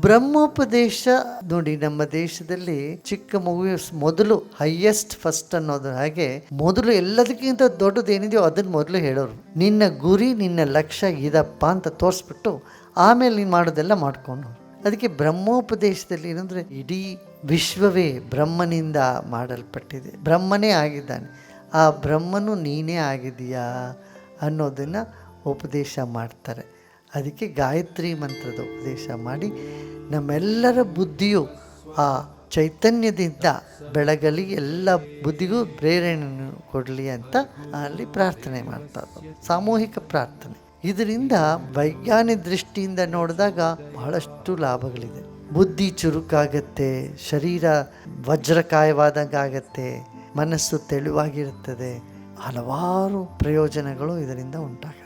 ಬ್ರಹ್ಮೋಪದೇಶ ನೋಡಿ, ನಮ್ಮ ದೇಶದಲ್ಲಿ ಚಿಕ್ಕ ಮಗು ಮೊದಲು ಹೈಯೆಸ್ಟ್ ಫಸ್ಟ್ ಅನ್ನೋದು ಹಾಗೆ ಮೊದಲು ಎಲ್ಲದಕ್ಕಿಂತ ದೊಡ್ಡದು ಏನಿದೆಯೋ ಅದನ್ನ ಮೊದಲು ಹೇಳೋರು. ನಿನ್ನ ಗುರಿ, ನಿನ್ನ ಲಕ್ಷ್ಯ ಇದಪ್ಪ ಅಂತ ತೋರಿಸ್ಬಿಟ್ಟು ಆಮೇಲೆ ನೀನು ಮಾಡೋದೆಲ್ಲ ಮಾಡ್ಕೊಂಡು ಅದಕ್ಕೆ ಬ್ರಹ್ಮೋಪದೇಶದಲ್ಲಿ ಏನಂದ್ರೆ ಇಡೀ ವಿಶ್ವವೇ ಬ್ರಹ್ಮನಿಂದ ಮಾಡಲ್ಪಟ್ಟಿದೆ. ಬ್ರಹ್ಮನೇ ಆಗಿದ್ದಾನೆ. ಆ ಬ್ರಹ್ಮನು ನೀನೇ ಆಗಿದೆಯಾ ಅನ್ನೋದನ್ನು ಉಪದೇಶ ಮಾಡ್ತಾರೆ. ಅದಕ್ಕೆ ಗಾಯತ್ರಿ ಮಂತ್ರದ ಉಪದೇಶ ಮಾಡಿ ನಮ್ಮೆಲ್ಲರ ಬುದ್ಧಿಯು ಆ ಚೈತನ್ಯದಿಂದ ಬೆಳಗಲಿ ಎಲ್ಲ ಬುದ್ಧಿಗೂ ಪ್ರೇರಣೆಯನ್ನು ಕೊಡಲಿ ಅಂತ ಅಲ್ಲಿ ಪ್ರಾರ್ಥನೆ ಮಾಡ್ತಾರೆ ಸಾಮೂಹಿಕ ಪ್ರಾರ್ಥನೆ. ಇದರಿಂದ ವೈಜ್ಞಾನಿಕ ದೃಷ್ಟಿಯಿಂದ ನೋಡಿದಾಗ ಬಹಳಷ್ಟು ಲಾಭಗಳಿದೆ. ಬುದ್ಧಿ ಚುರುಕಾಗತ್ತೆ, ಶರೀರ ವಜ್ರಕಾಯವಾದಂಗಾಗತ್ತೆ, ಮನಸ್ಸು ತೆಳುವಾಗಿರುತ್ತದೆ. ಹಲವಾರು ಪ್ರಯೋಜನಗಳು ಇದರಿಂದ ಉಂಟಾಗುತ್ತೆ.